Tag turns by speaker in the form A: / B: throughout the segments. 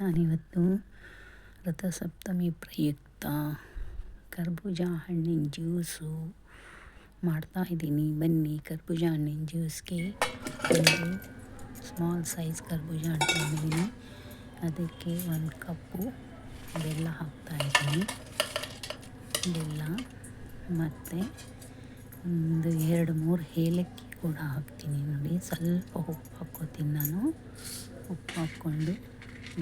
A: ನಾನಿವತ್ತು ರಥಸಪ್ತಮಿ ಪ್ರಯುಕ್ತ ಕರ್ಬೂಜ ಹಣ್ಣಿನ ಜ್ಯೂಸು ಮಾಡ್ತಾಯಿದ್ದೀನಿ ಬನ್ನಿ ಕರ್ಬೂಜ ಹಣ್ಣಿನ ಜ್ಯೂಸ್ಗೆ ಒಂದು ಸ್ಮಾಲ್ ಸೈಜ್ ಕರ್ಬೂಜ ಹಣ್ಣು ಅದಕ್ಕೆ ಒಂದು ಕಪ್ಪು ಬೆಲ್ಲ ಹಾಕ್ತಾಯಿದ್ದೀನಿ ಬೆಲ್ಲ ಮತ್ತು ಒಂದು ಎರಡು ಮೂರು ಏಲಕ್ಕಿ ಕೂಡ ಹಾಕ್ತೀನಿ ನೋಡಿ. ಸ್ವಲ್ಪ ಉಪ್ಪು ಹಾಕ್ಕೋತೀನಿ ನಾನು. ಉಪ್ಪು ಹಾಕ್ಕೊಂಡು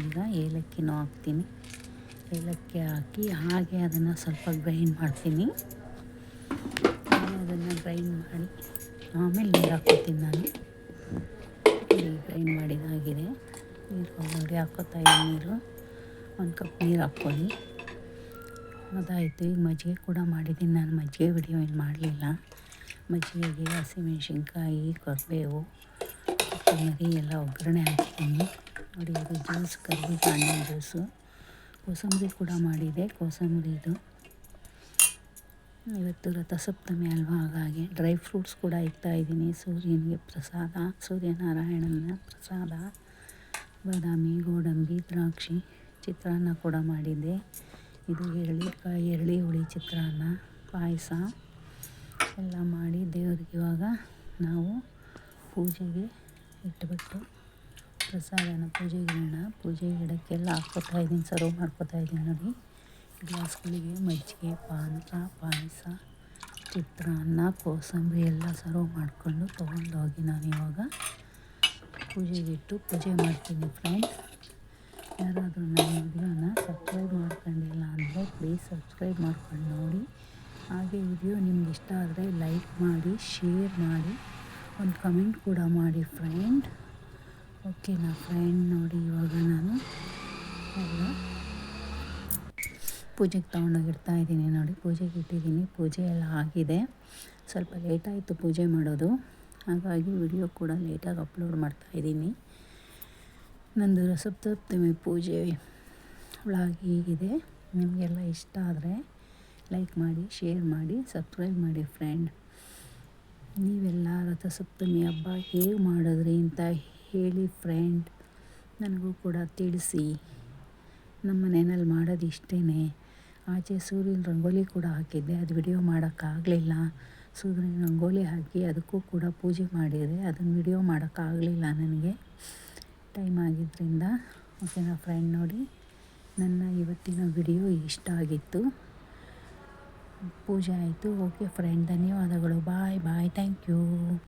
A: ಈಗ ಏಲಕ್ಕಿನೂ ಹಾಕ್ತೀನಿ. ಏಲಕ್ಕಿ ಹಾಕಿ ಹಾಗೆ ಅದನ್ನು ಸ್ವಲ್ಪ ಗ್ರೈಂಡ್ ಮಾಡ್ತೀನಿ. ಅದನ್ನು ಗ್ರೈಂಡ್ ಮಾಡಿ ಆಮೇಲೆ ನೀರು ಹಾಕ್ಕೋತೀನಿ ನಾನು. ಗ್ರೈಂಡ್ ಮಾಡಿದಾಗಿದೆ ನೀರು ನೋಡಿ ಹಾಕ್ಕೋತಾ ಇದ್ದೀನಿ ನೀರು. ಒಂದು ಕಪ್ ನೀರು ಹಾಕ್ಕೊಳ್ಳಿ. ಅದಾಯಿತು, ಈಗ ಮಜ್ಜಿಗೆ ಕೂಡ ಮಾಡಿದ್ದೀನಿ ನಾನು. ಮಜ್ಜಿಗೆ ವಿಡಿಯೋ ಏನು ಮಾಡಲಿಲ್ಲ. ಮಜ್ಜಿಗೆಗೆ ಹಸಿಮೆಣ್ಸಿನ್ಕಾಯಿ ಕರಿಬೇವು ಕೊತ್ತಂಬರಿ ಎಲ್ಲ ಒಗ್ಗರಣೆ ಹಾಕ್ತೀನಿ. ನೋಡಿ ಇದು ಜ್ಯೂಸ್, ಕರ್ಬೂಜ ಹಣ್ಣಿನ ಜ್ಯೂಸು. ಕೋಸಂಬರಿ ಕೂಡ ಮಾಡಿದೆ. ಕೋಸಂಬರಿದು ಇವತ್ತು ರಥಸಪ್ತಮಿ ಅಲ್ವಾ? ಹಾಗಾಗಿ ಡ್ರೈ ಫ್ರೂಟ್ಸ್ ಕೂಡ ಇದ್ದೀನಿ. ಸೂರ್ಯನಿಗೆ ಪ್ರಸಾದ, ಸೂರ್ಯನಾರಾಯಣನ ಪ್ರಸಾದ, ಬಾದಾಮಿ, ಗೋಡಂಬಿ, ದ್ರಾಕ್ಷಿ ಚಿತ್ರಾನ್ನ ಕೂಡ ಮಾಡಿದ್ದೆ. ಇದು ಎಳ್ಳಿಕಾಯಿ ಎರಳಿ ಹುಳಿ ಚಿತ್ರಾನ್ನ, ಪಾಯಸ ಎಲ್ಲ ಮಾಡಿ ದೇವರಿಗೆ ಇವಾಗ ನಾವು ಪೂಜೆಗೆ ಇಟ್ಬಿಟ್ಟು ಪ್ರಸಾದನ ಪೂಜೆ ಗಿಡನ ಪೂಜೆ ಗಿಡಕ್ಕೆಲ್ಲ ಹಾಕ್ಕೊತಾ ಇದ್ದೀನಿ ಸರ್ವ್ ಮಾಡ್ಕೊತಾ ಇದ್ದೀನಿ ನೋಡಿ. ಗ್ಲಾಸ್ಗಳಿಗೆ ಮಜ್ಜಿಗೆ ಪಾನಕ ಪಾಯಸ, ಚಿತ್ರಾನ್ನ, ಕೋಸಂಬರಿ ಎಲ್ಲ ಸರ್ವ್ ಮಾಡಿಕೊಂಡು ತೊಗೊಂಡೋಗಿ ನಾನು ಇವಾಗ ಪೂಜೆಗಿಟ್ಟು ಪೂಜೆ ಮಾಡ್ತೀನಿ ಫ್ರೆಂಡ್ಸ್ ಯಾರಾದರೂ ನನ್ನ ವಿಡಿಯೋನ ಸಬ್ಸ್ಕ್ರೈಬ್ ಮಾಡ್ಕೊಂಡಿಲ್ಲ ಅಂದರೆ ಪ್ಲೀಸ್ ಸಬ್ಸ್ಕ್ರೈಬ್ ಮಾಡ್ಕೊಂಡು ನೋಡಿ. ಹಾಗೆ ವಿಡಿಯೋ ನಿಮ್ಗೆ ಇಷ್ಟ ಆದರೆ ಲೈಕ್ ಮಾಡಿ ಶೇರ್ ಮಾಡಿ. ಒಂದು ಕಮೆಂಟ್ ಕೂಡ ಮಾಡಿ ಫ್ರೆಂಡ್ ಓಕೆ ನಾ ಫ್ರೆಂಡ್ ನೋಡಿ ಇವಾಗ ನಾನು ಎಲ್ಲ ಪೂಜೆಗೆ ತೊಗೊಂಡೋಗಿಡ್ತಾ ಇದ್ದೀನಿ ನೋಡಿ, ಪೂಜೆಗೆ ಇಟ್ಟಿದ್ದೀನಿ, ಪೂಜೆ ಎಲ್ಲ ಆಗಿದೆ. ಸ್ವಲ್ಪ ಲೇಟಾಯಿತು ಪೂಜೆ ಮಾಡೋದು. ಹಾಗಾಗಿ ವಿಡಿಯೋ ಕೂಡ ಲೇಟಾಗಿ ಅಪ್ಲೋಡ್ ಮಾಡ್ತಾ ಇದ್ದೀನಿ. ನಂದು ರಸಪ್ತಮಿ ಪೂಜೆ ಒಳಗೆ ಹೀಗಿದೆ. ನಿಮಗೆಲ್ಲ ಇಷ್ಟ ಆದರೆ ಲೈಕ್ ಮಾಡಿ ಶೇರ್ ಮಾಡಿ ಸಬ್ಸ್ಕ್ರೈಬ್ ಮಾಡಿ ಫ್ರೆಂಡ್ ನೀವೆಲ್ಲ ರಥಸಪ್ತಮಿ ಹಬ್ಬ ಹೇಗೆ ಮಾಡಿದ್ರಿ ಅಂತ ಹೇಳಿ ಫ್ರೆಂಡ್ ನನಗೂ ಕೂಡ ತಿಳಿಸಿ. ನಮ್ಮ ಮನೆಯಲ್ಲಿ ಮಾಡೋದು ಇಷ್ಟೇ ಆಚೆ ಸೂರ್ಯನ ರಂಗೋಲಿ ಕೂಡ ಹಾಕಿದ್ದೆ. ಅದು ವಿಡಿಯೋ ಮಾಡೋಕ್ಕಾಗಲಿಲ್ಲ. ಸೂರ್ಯನ ರಂಗೋಲಿ ಹಾಕಿ ಅದಕ್ಕೂ ಕೂಡ ಪೂಜೆ ಮಾಡಿದೆ. ಅದನ್ನು ವಿಡಿಯೋ ಮಾಡೋಕ್ಕಾಗಲಿಲ್ಲ ನನಗೆ. ಟೈಮ್ ಆಗಿದ್ದರಿಂದ ಓಕೆನಾ ಫ್ರೆಂಡ್ ನೋಡಿ, ನನ್ನ ಇವತ್ತಿನ ವಿಡಿಯೋ ಇಷ್ಟ ಆಗಿತ್ತು. ಪೂಜೆ ಆಯಿತು. ಓಕೆ ಫ್ರೆಂಡ್ ಧನ್ಯವಾದಗಳು. ಬಾಯ್ ಬಾಯ್ ಥ್ಯಾಂಕ್ ಯು